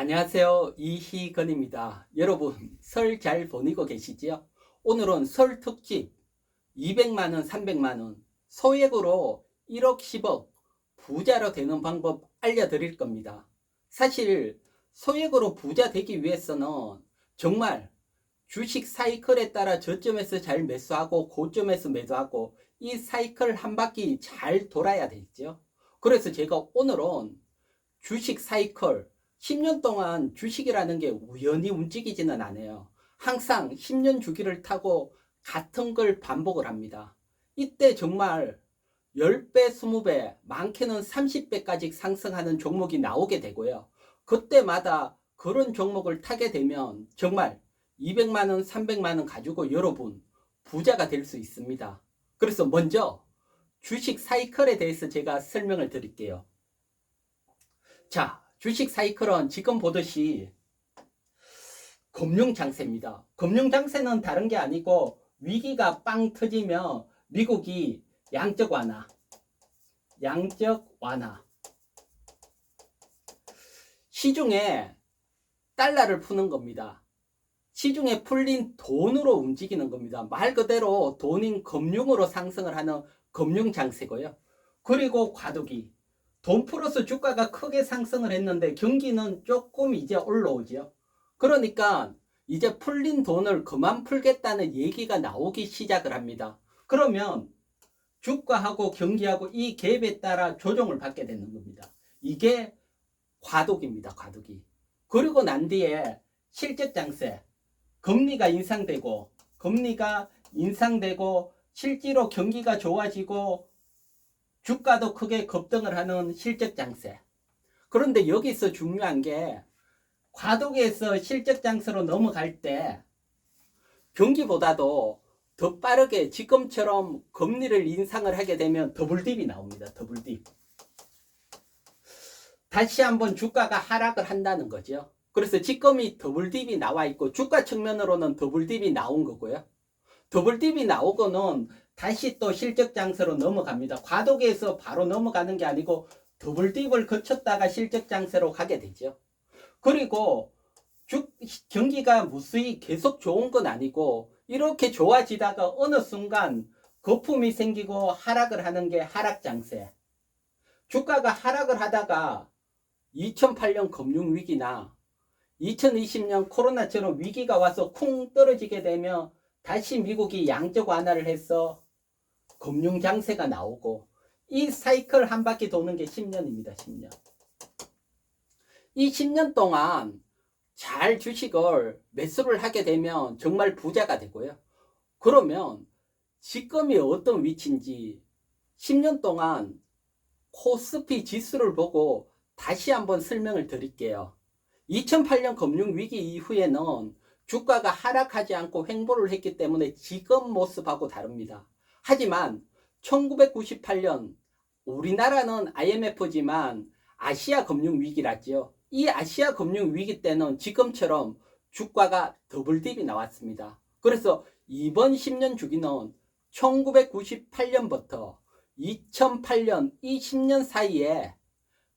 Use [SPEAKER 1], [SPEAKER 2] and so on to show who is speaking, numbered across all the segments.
[SPEAKER 1] 안녕하세요. 이희건입니다. 여러분, 설 잘 보내고 계시지요? 오늘은 설 특집 200만원, 300만원, 소액으로 1억, 10억 부자로 되는 방법 알려드릴 겁니다. 사실 소액으로 부자 되기 위해서는 정말 주식 사이클에 따라 저점에서 잘 매수하고 고점에서 매도하고 이 사이클 한 바퀴 잘 돌아야 되죠. 그래서 제가 오늘은 주식 사이클 10년 동안 주식이라는 게 우연히 움직이지는 않아요. 항상 10년 주기를 타고 같은 걸 반복을 합니다. 이때 정말 10배, 20배, 많게는 30배까지 상승하는 종목이 나오게 되고요. 그때마다 그런 종목을 타게 되면 정말 200만원, 300만원 가지고 여러분 부자가 될 수 있습니다. 그래서 먼저 주식 사이클에 대해서 제가 설명을 드릴게요. 자, 주식 사이클은 지금 보듯이 금융 장세입니다. 금융 장세는 다른 게 아니고 위기가 빵 터지며 미국이 양적 완화, 양적 완화. 시중에 달러를 푸는 겁니다. 시중에 풀린 돈으로 움직이는 겁니다. 말 그대로 돈인 금융으로 상승을 하는 금융 장세고요. 그리고 과도기. 돈 풀어서 주가가 크게 상승을 했는데 경기는 조금 이제 올라오죠. 그러니까 이제 풀린 돈을 그만 풀겠다는 얘기가 나오기 시작을 합니다. 그러면 주가하고 경기하고 이 갭에 따라 조정을 받게 되는 겁니다. 이게 과도기입니다. 과도기. 그리고 난 뒤에 실적 장세. 금리가 인상되고 금리가 인상되고 실제로 경기가 좋아지고 주가도 크게 급등을 하는 실적 장세. 그런데 여기서 중요한 게 과도기에서 실적 장세로 넘어갈 때 경기보다도 더 빠르게 지금처럼 금리를 인상을 하게 되면 더블딥이 나옵니다. 더블딥. 다시 한번 주가가 하락을 한다는 거죠. 그래서 지금이 더블딥이 나와 있고 주가 측면으로는 더블딥이 나온 거고요. 더블딥이 나오고는 다시 또 실적 장세로 넘어갑니다. 과도기에서 바로 넘어가는 게 아니고 더블 딥을 거쳤다가 실적 장세로 가게 되죠. 그리고 주, 경기가 무수히 계속 좋은 건 아니고 이렇게 좋아지다가 어느 순간 거품이 생기고 하락을 하는 게 하락 장세. 주가가 하락을 하다가 2008년 금융위기나 2020년 코로나처럼 위기가 와서 쿵 떨어지게 되면 다시 미국이 양적 완화를 해서 금융 장세가 나오고 이 사이클 한 바퀴 도는 게 10년입니다. 10년. 이 10년 동안 잘 주식을 매수를 하게 되면 정말 부자가 되고요. 그러면 지금이 어떤 위치인지 10년 동안 코스피 지수를 보고 다시 한번 설명을 드릴게요. 2008년 금융위기 이후에는 주가가 하락하지 않고 횡보를 했기 때문에 지금 모습하고 다릅니다. 하지만 1998년 우리나라는 IMF지만 아시아 금융위기라죠. 이 아시아 금융위기 때는 지금처럼 주가가 더블딥이 나왔습니다. 그래서 이번 10년 주기는 1998년부터 2008년 이 10년 사이에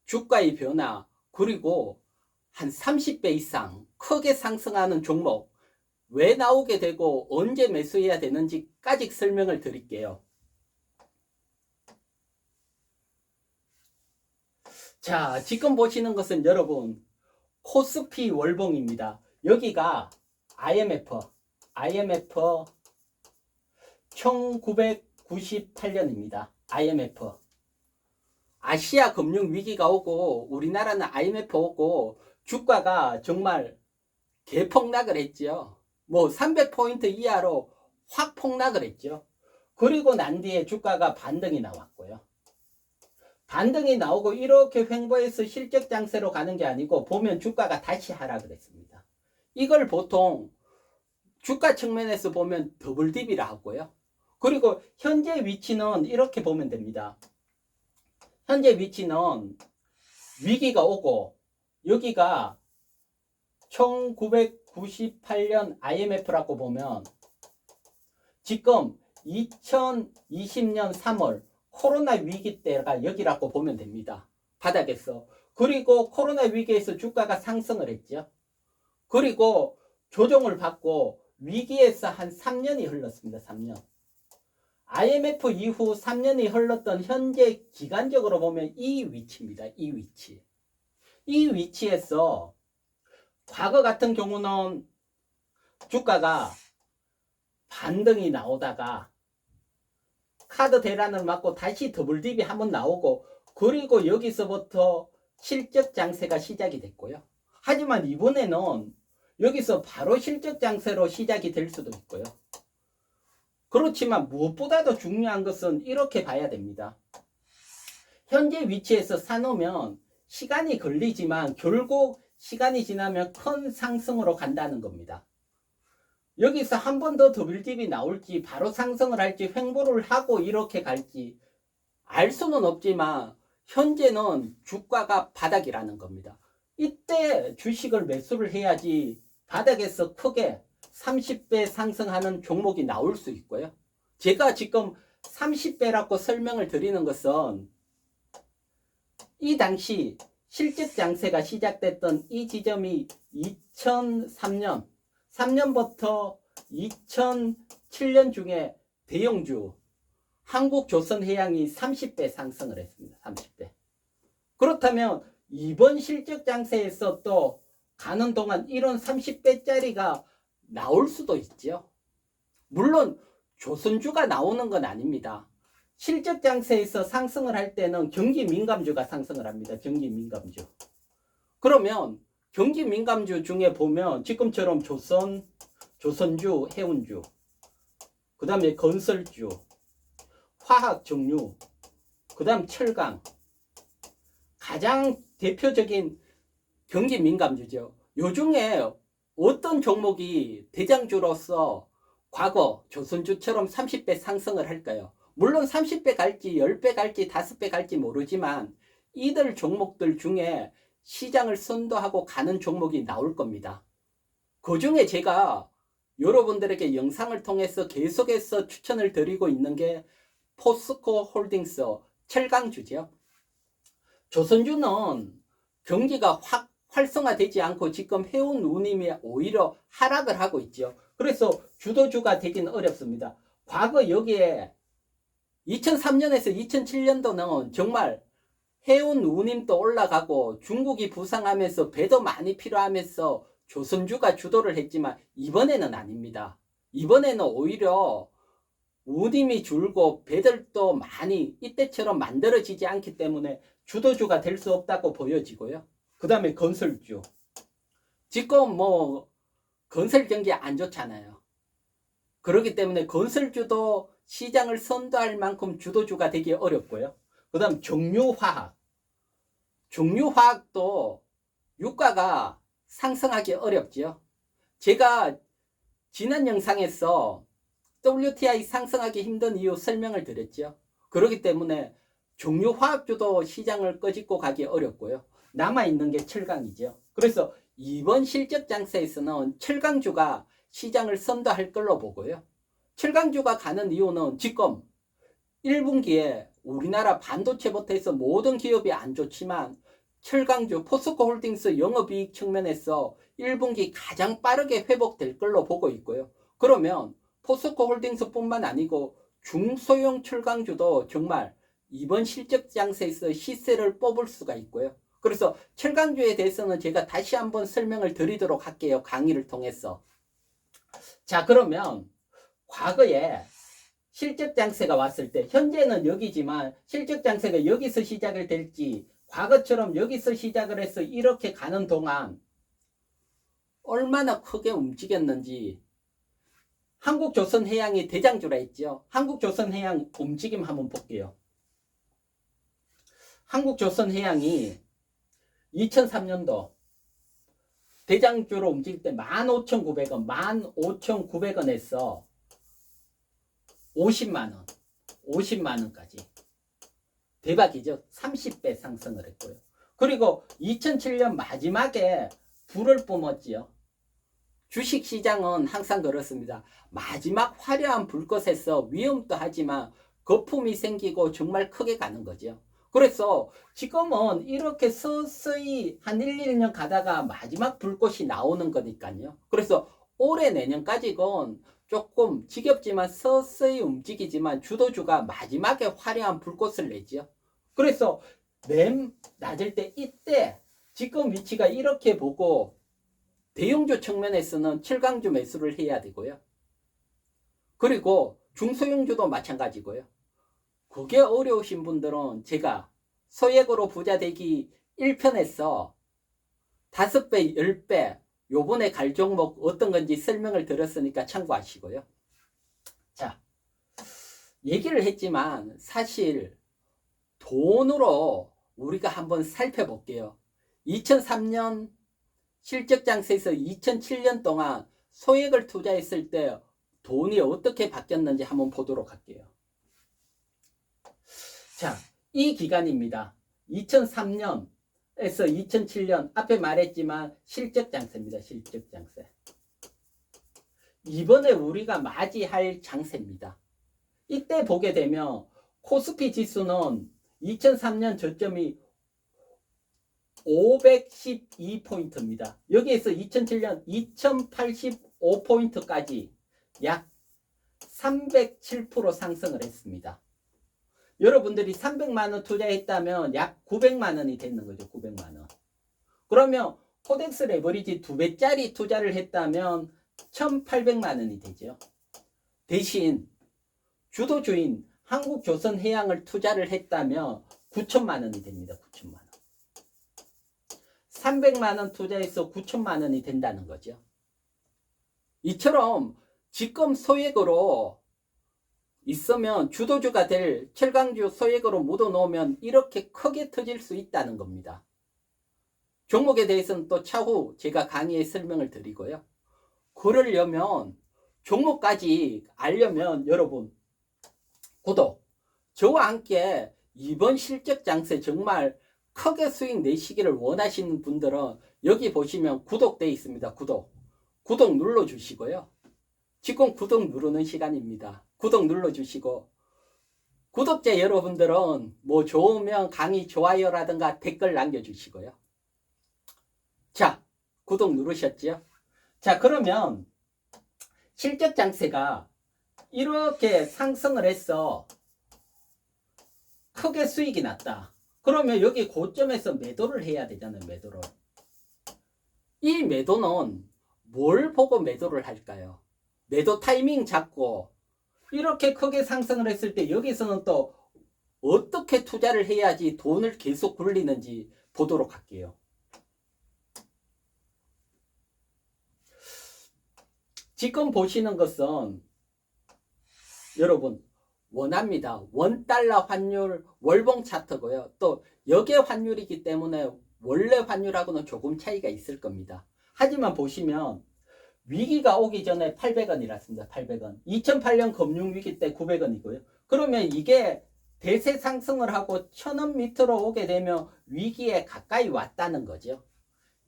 [SPEAKER 1] 주가의 변화 그리고 한 30배 이상 크게 상승하는 종목 왜 나오게 되고 언제 매수해야 되는지까지 설명을 드릴게요. 자, 지금 보시는 것은 여러분 코스피 월봉입니다. 여기가 IMF, IMF 1998년입니다. IMF. 아시아 금융 위기가 오고 우리나라는 IMF 오고 주가가 정말 개폭락을 했죠. 뭐 300포인트 이하로 확 폭락을 했죠. 그리고 난 뒤에 주가가 반등이 나왔고요. 반등이 나오고 이렇게 횡보해서 실적 장세로 가는 게 아니고 보면 주가가 다시 하락을 했습니다. 이걸 보통 주가 측면에서 보면 더블 딥이라 하고요. 그리고 현재 위치는 이렇게 보면 됩니다. 현재 위치는 위기가 오고 여기가 1998년 IMF라고 보면 지금 2020년 3월 코로나 위기 때가 여기라고 보면 됩니다. 바닥에서. 그리고 코로나 위기에서 주가가 상승을 했죠. 그리고 조정을 받고 위기에서 한 3년이 흘렀습니다. 3년. IMF 이후 3년이 흘렀던 현재 기간적으로 보면 이 위치입니다. 이 위치. 이 위치에서 과거 같은 경우는 주가가 반등이 나오다가 카드 대란을 맞고 다시 더블 딥이 한번 나오고 그리고 여기서부터 실적 장세가 시작이 됐고요. 하지만 이번에는 여기서 바로 실적 장세로 시작이 될 수도 있고요. 그렇지만 무엇보다도 중요한 것은 이렇게 봐야 됩니다. 현재 위치에서 사놓으면 시간이 걸리지만 결국 시간이 지나면 큰 상승으로 간다는 겁니다. 여기서 한 번 더 더블딥이 나올지 바로 상승을 할지 횡보를 하고 이렇게 갈지 알 수는 없지만 현재는 주가가 바닥이라는 겁니다. 이때 주식을 매수를 해야지 바닥에서 크게 30배 상승하는 종목이 나올 수 있고요. 제가 지금 30배라고 설명을 드리는 것은 이 당시 실적 장세가 시작됐던 이 지점이 2003년, 3년부터 2007년 중에 대형주 한국조선해양이 30배 상승을 했습니다. 30배. 그렇다면 이번 실적 장세에서 또 가는 동안 이런 30배짜리가 나올 수도 있죠. 물론 조선주가 나오는 건 아닙니다. 실적 장세에서 상승을 할 때는 경기 민감주가 상승을 합니다. 경기 민감주. 그러면 경기 민감주 중에 보면 지금처럼 조선, 조선주, 해운주, 그 다음에 건설주, 화학 종류, 그 다음 철강. 가장 대표적인 경기 민감주죠. 요 중에 어떤 종목이 대장주로서 과거 조선주처럼 30배 상승을 할까요? 물론 30배 갈지 10배 갈지 5배 갈지 모르지만 이들 종목들 중에 시장을 선도하고 가는 종목이 나올 겁니다. 그 중에 제가 여러분들에게 영상을 통해서 계속해서 추천을 드리고 있는 게 포스코 홀딩스 철강주죠. 조선주는 경기가 확 활성화되지 않고 지금 해운 누님이 오히려 하락을 하고 있죠. 그래서 주도주가 되긴 어렵습니다. 과거 여기에 2003년에서 2007년도는 정말 해운 우님도 올라가고 중국이 부상하면서 배도 많이 필요하면서 조선주가 주도를 했지만 이번에는 아닙니다. 이번에는 오히려 우님이 줄고 배들도 많이 이때처럼 만들어지지 않기 때문에 주도주가 될 수 없다고 보여지고요. 그 다음에 건설주. 지금 뭐 건설 경기 안 좋잖아요. 그렇기 때문에 건설주도 시장을 선도할 만큼 주도주가 되기 어렵고요. 그 다음 종류화학. 종류화학도 유가가 상승하기 어렵지요. 제가 지난 영상에서 WTI 상승하기 힘든 이유 설명을 드렸죠. 그렇기 때문에 종류화학주도 시장을 꺼짓고 가기 어렵고요. 남아있는 게 철강이죠. 그래서 이번 실적 장세에서는 철강주가 시장을 선도할 걸로 보고요. 철강주가 가는 이유는 지금 1분기에 우리나라 반도체부터 해서 모든 기업이 안 좋지만 철강주 포스코 홀딩스 영업이익 측면에서 1분기 가장 빠르게 회복될 걸로 보고 있고요. 그러면 포스코 홀딩스 뿐만 아니고 중소형 철강주도 정말 이번 실적 장세에서 시세를 뽑을 수가 있고요. 그래서 철강주에 대해서는 제가 다시 한번 설명을 드리도록 할게요. 강의를 통해서. 자, 그러면 과거에 실적 장세가 왔을 때 현재는 여기지만 실적 장세가 여기서 시작을 될지 과거처럼 여기서 시작을 해서 이렇게 가는 동안 얼마나 크게 움직였는지 한국조선해양이 대장주라 했죠. 한국조선해양 움직임 한번 볼게요. 한국조선해양이 2003년도 대장주로 움직일 때 15,900원, 15,900원에서 50만원, 50만원까지. 대박이죠. 30배 상승을 했고요. 그리고 2007년 마지막에 불을 뿜었지요. 주식 시장은 항상 그렇습니다. 마지막 화려한 불꽃에서 위험도 하지만 거품이 생기고 정말 크게 가는 거죠. 그래서 지금은 이렇게 서서히 한 1, 2년 가다가 마지막 불꽃이 나오는 거니까요. 그래서 올해 내년까지는 조금 지겹지만 서서히 움직이지만 주도주가 마지막에 화려한 불꽃을 내지요. 그래서 맨 낮을 때 이때 지금 위치가 이렇게 보고 대형주 측면에서는 7강주 매수를 해야 되고요. 그리고 중소형주도 마찬가지고요. 그게 어려우신 분들은 제가 소액으로 부자 되기 1편에서 5배, 10배 요번에 갈 종목 어떤 건지 설명을 드렸으니까 참고하시고요. 자, 얘기를 했지만 사실 돈으로 우리가 한번 살펴볼게요. 2003년 실적 장세에서 2007년 동안 소액을 투자했을 때 돈이 어떻게 바뀌었는지 한번 보도록 할게요. 자, 이 기간입니다. 2003년 에서 2007년 앞에 말했지만 실적 장세입니다. 실적 장세. 이번에 우리가 맞이할 장세입니다. 이때 보게 되면 코스피 지수는 2003년 저점이 512포인트입니다. 여기에서 2007년 2085포인트까지 약 307% 상승을 했습니다. 여러분들이 300만 원 투자했다면 약 900만 원이 되는 거죠. 900만 원. 그러면 코덱스 레버리지 2배짜리 투자를 했다면 1800만 원이 되죠. 대신 주도주인 한국조선해양을 투자를 했다면 9천만 원이 됩니다. 9천만 원. 300만 원 투자해서 9천만 원이 된다는 거죠. 이처럼 지금 소액으로 있으면 주도주가 될 철강주 소액으로 묻어 놓으면 이렇게 크게 터질 수 있다는 겁니다. 종목에 대해서는 또 차후 제가 강의에 설명을 드리고요. 그러려면 종목까지 알려면 여러분 구독 저와 함께 이번 실적 장세 정말 크게 수익 내시기를 원하시는 분들은 여기 보시면 구독돼 있습니다. 구독 구독 눌러 주시고요. 지금 구독 누르는 시간입니다. 구독 눌러주시고 구독자 여러분들은 뭐 좋으면 강의 좋아요라든가 댓글 남겨주시고요. 자, 구독 누르셨죠? 자, 그러면 실적 장세가 이렇게 상승을 해서 크게 수익이 났다. 그러면 여기 고점에서 매도를 해야 되잖아요, 매도를. 이 매도는 뭘 보고 매도를 할까요? 매도 타이밍 잡고 이렇게 크게 상승을 했을 때 여기서는 또 어떻게 투자를 해야지 돈을 계속 굴리는지 보도록 할게요. 지금 보시는 것은 여러분 원합니다. 원달러 환율 월봉 차트고요. 또 역의 환율이기 때문에 원래 환율하고는 조금 차이가 있을 겁니다. 하지만 보시면 위기가 오기 전에 800원이랐습니다. 800원. 2008년 금융위기 때 900원이고요. 그러면 이게 대세 상승을 하고 1000원 밑으로 오게 되면 위기에 가까이 왔다는 거죠.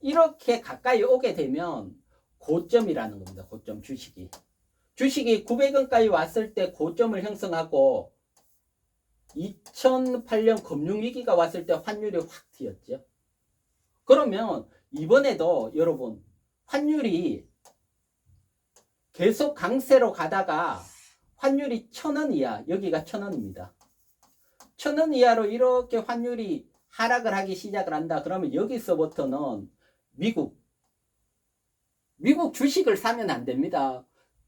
[SPEAKER 1] 이렇게 가까이 오게 되면 고점이라는 겁니다. 고점 주식이. 주식이 900원까지 왔을 때 고점을 형성하고 2008년 금융위기가 왔을 때 환율이 확 튀었죠. 그러면 이번에도 여러분 환율이 계속 강세로 가다가 환율이 천 원 이하, 여기가 천 원입니다. 천 원 이하로 이렇게 환율이 하락을 하기 시작을 한다. 그러면 여기서부터는 미국, 미국 주식을 사면 안 됩니다.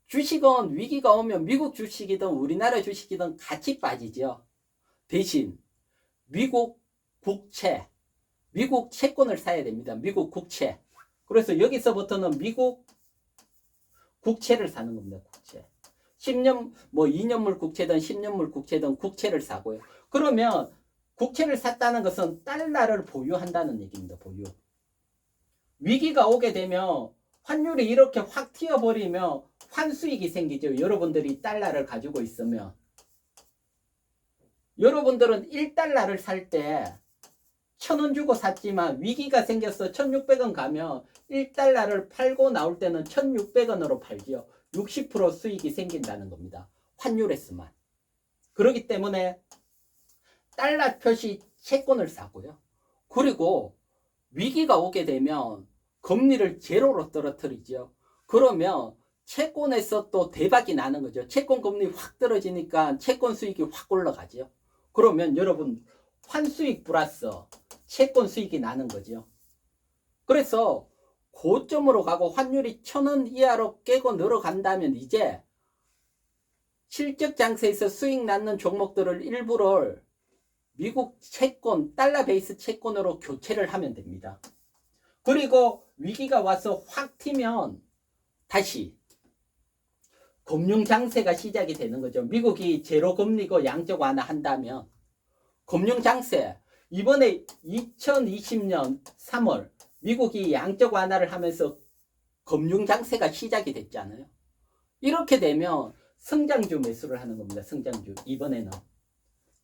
[SPEAKER 1] 주식은 위기가 오면 미국 주식이든 우리나라 주식이든 같이 빠지죠. 대신 미국 국채, 미국 채권을 사야 됩니다. 미국 국채. 그래서 여기서부터는 미국 국채를 사는 겁니다. 국채. 10년 뭐 2년물 국채든 10년물 국채든 국채를 사고요. 그러면 국채를 샀다는 것은 달러를 보유한다는 얘기입니다. 보유. 위기가 오게 되면 환율이 이렇게 확 튀어버리면 환수익이 생기죠. 여러분들이 달러를 가지고 있으면. 여러분들은 1달러를 살 때 천 원 주고 샀지만 위기가 생겨서 1600원 가면 1달러를 팔고 나올 때는 1600원으로 팔지요. 60% 수익이 생긴다는 겁니다. 환율에서만. 그렇기 때문에 달러 표시 채권을 사고요. 그리고 위기가 오게 되면 금리를 제로로 떨어뜨리죠. 그러면 채권에서 또 대박이 나는 거죠. 채권 금리 확 떨어지니까 채권 수익이 확 올라가죠. 그러면 여러분 환수익 플러스 채권 수익이 나는 거죠. 그래서 고점으로 가고 환율이 천 원 이하로 깨고 늘어간다면 이제 실적 장세에서 수익 낳는 종목들을 일부러 미국 채권, 달러 베이스 채권으로 교체를 하면 됩니다. 그리고 위기가 와서 확 튀면 다시 금융 장세가 시작이 되는 거죠. 미국이 제로 금리고 양적 완화한다면 금융 장세 이번에 2020년 3월 미국이 양적 완화를 하면서 금융 장세가 시작이 됐잖아요. 이렇게 되면 성장주 매수를 하는 겁니다. 성장주 이번에는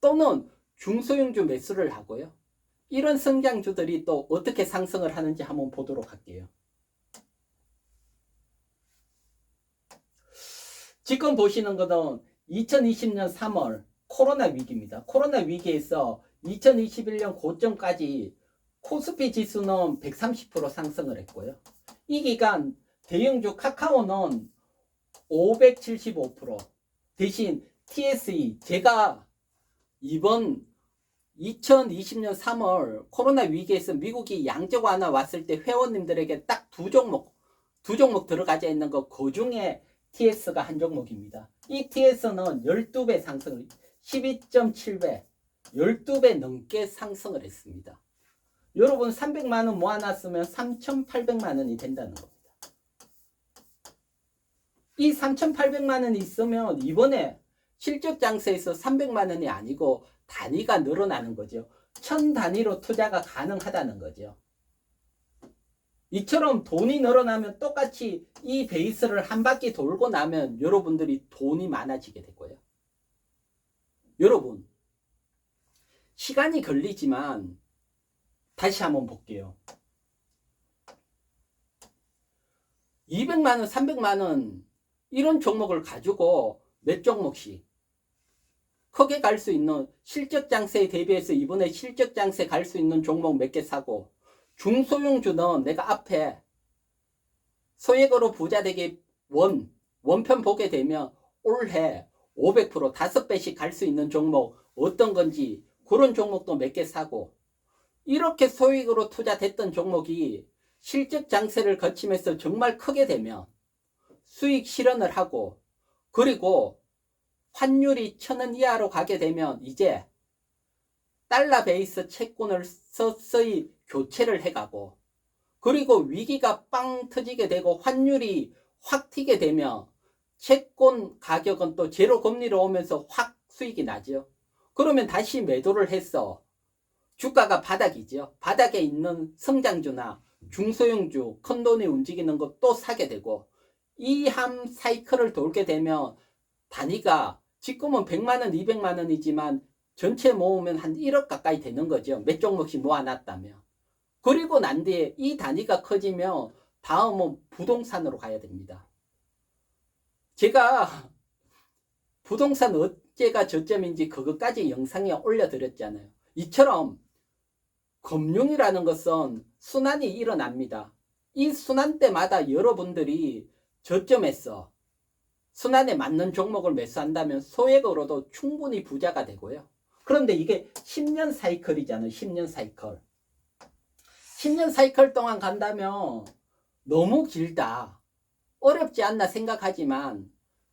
[SPEAKER 1] 또는 중소형주 매수를 하고요. 이런 성장주들이 또 어떻게 상승을 하는지 한번 보도록 할게요. 지금 보시는 것은 2020년 3월 코로나 위기입니다. 코로나 위기에서 2021년 고점까지 코스피 지수는 130% 상승을 했고요. 이 기간 대형주 카카오는 575% 대신 TSE 제가 이번 2020년 3월 코로나 위기에서 미국이 양적 완화 왔을 때 회원님들에게 딱 두 종목 두 종목 들어가져 있는 거 그 중에 TS가 한 종목입니다. 이 TS는 12배 상승을 12.7배 12배 넘게 상승을 했습니다. 여러분 300만 원 모아놨으면 3,800만 원이 된다는 겁니다. 이 3,800만 원이 있으면 이번에 실적 장세에서 300만 원이 아니고 단위가 늘어나는 거죠. 천 단위로 투자가 가능하다는 거죠. 이처럼 돈이 늘어나면 똑같이 이 베이스를 한 바퀴 돌고 나면 여러분들이 돈이 많아지게 되고요. 여러분, 시간이 걸리지만 다시 한번 볼게요. 200만 원, 300만 원 이런 종목을 가지고 몇 종목씩 크게 갈 수 있는 실적 장세에 대비해서 이번에 실적 장세 갈 수 있는 종목 몇 개 사고 중소형주는 내가 앞에 소액으로 부자 되기 원 원편 보게 되면 올해 500% 5배씩 갈 수 있는 종목 어떤 건지 그런 종목도 몇 개 사고 이렇게 소액으로 투자됐던 종목이 실적 장세를 거치면서 정말 크게 되면 수익 실현을 하고 그리고 환율이 천 원 이하로 가게 되면 이제 달러 베이스 채권을 서서히 교체를 해가고 그리고 위기가 빵 터지게 되고 환율이 확 튀게 되면 채권 가격은 또 제로 금리로 오면서 확 수익이 나죠. 그러면 다시 매도를 해서 주가가 바닥이죠. 바닥에 있는 성장주나 중소형주, 큰 돈이 움직이는 것 또 사게 되고 이 함 사이클을 돌게 되면 단위가 지금은 100만원, 200만원이지만 전체 모으면 한 1억 가까이 되는 거죠. 몇 종목씩 모아놨다면. 그리고 난 뒤에 이 단위가 커지면 다음은 부동산으로 가야 됩니다. 제가 부동산 어째가 저점인지 그것까지 영상에 올려드렸잖아요. 이처럼 금융이라는 것은 순환이 일어납니다. 이 순환 때마다 여러분들이 저점에서 순환에 맞는 종목을 매수한다면 소액으로도 충분히 부자가 되고요. 그런데 이게 10년 사이클이잖아요. 10년 사이클. 10년 사이클 동안 간다면 너무 길다. 어렵지 않나 생각하지만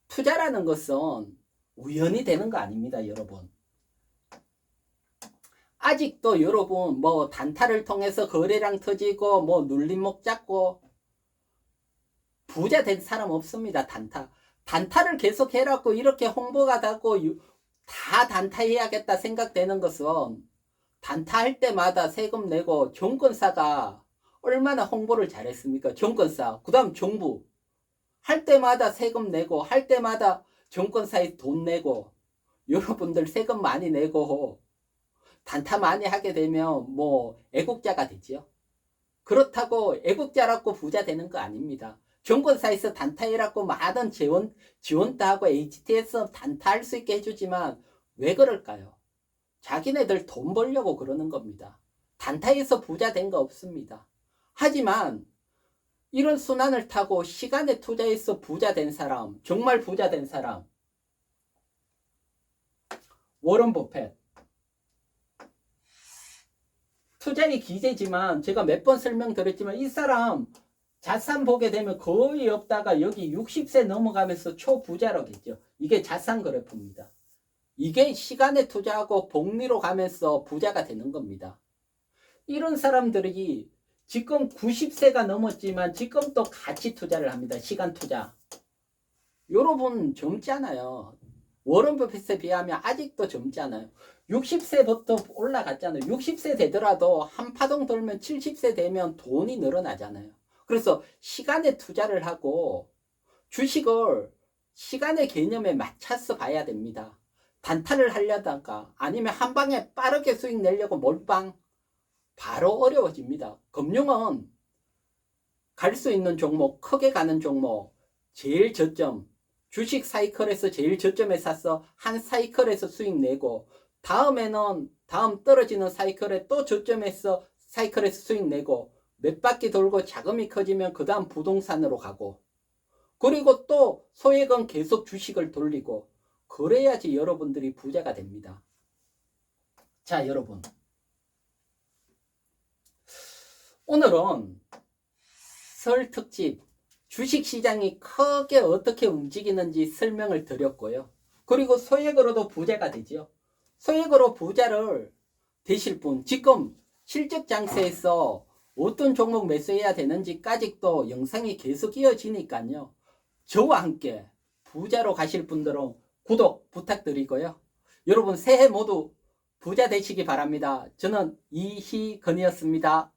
[SPEAKER 1] 투자라는 것은 우연히 되는 거 아닙니다, 여러분. 아직도 여러분 뭐 단타를 통해서 거래량 터지고 뭐 눌림목 잡고 부자 된 사람 없습니다, 단타. 단타를 계속 해갖고 이렇게 홍보가 되고 다 단타해야겠다 생각되는 것은 단타할 때마다 세금 내고 정권사가 얼마나 홍보를 잘했습니까? 정권사, 그 다음 정부. 할 때마다 세금 내고, 할 때마다 정권사에 돈 내고, 여러분들 세금 많이 내고, 단타 많이 하게 되면 뭐 애국자가 되지요. 그렇다고 애국자라고 부자 되는 거 아닙니다. 정권사에서 단타해라고 많은 지원, 지원도 하고 HTS 단타할 수 있게 해주지만 왜 그럴까요? 자기네들 돈 벌려고 그러는 겁니다. 단타에서 부자 된 거 없습니다. 하지만 이런 순환을 타고 시간에 투자해서 부자 된 사람, 정말 부자 된 사람, 워런 버펫. 투자의 기재지만 제가 몇 번 설명드렸지만 이 사람 자산 보게 되면 거의 없다가 여기 60세 넘어가면서 초부자라겠죠. 이게 자산 그래프입니다. 이게 시간에 투자하고 복리로 가면서 부자가 되는 겁니다. 이런 사람들이 지금 90세가 넘었지만 지금 또 가치 투자를 합니다. 시간 투자. 여러분 젊잖아요. 워런 버핏에 비하면 아직도 젊잖아요. 60세부터 올라갔잖아요. 60세 되더라도 한 파동 돌면 70세 되면 돈이 늘어나잖아요. 그래서 시간에 투자를 하고 주식을 시간의 개념에 맞춰서 봐야 됩니다. 단타를 하려다가 아니면 한 방에 빠르게 수익 내려고 몰빵 바로 어려워집니다. 금융은 갈 수 있는 종목, 크게 가는 종목, 제일 저점, 주식 사이클에서 제일 저점에 사서 한 사이클에서 수익 내고 다음에는 다음 떨어지는 사이클에 또 저점에서 사이클에서 수익 내고 몇 바퀴 돌고 자금이 커지면 그 다음 부동산으로 가고 그리고 또 소액은 계속 주식을 돌리고 그래야지 여러분들이 부자가 됩니다. 자, 여러분. 오늘은 설 특집 주식 시장이 크게 어떻게 움직이는지 설명을 드렸고요. 그리고 소액으로도 부자가 되죠. 소액으로 부자를 되실 분, 지금 실적 장세에서 어떤 종목 매수해야 되는지까지 또 영상이 계속 이어지니까요. 저와 함께 부자로 가실 분들은 구독 부탁드리고요. 여러분 새해 모두 부자 되시기 바랍니다. 저는 이희건이었습니다.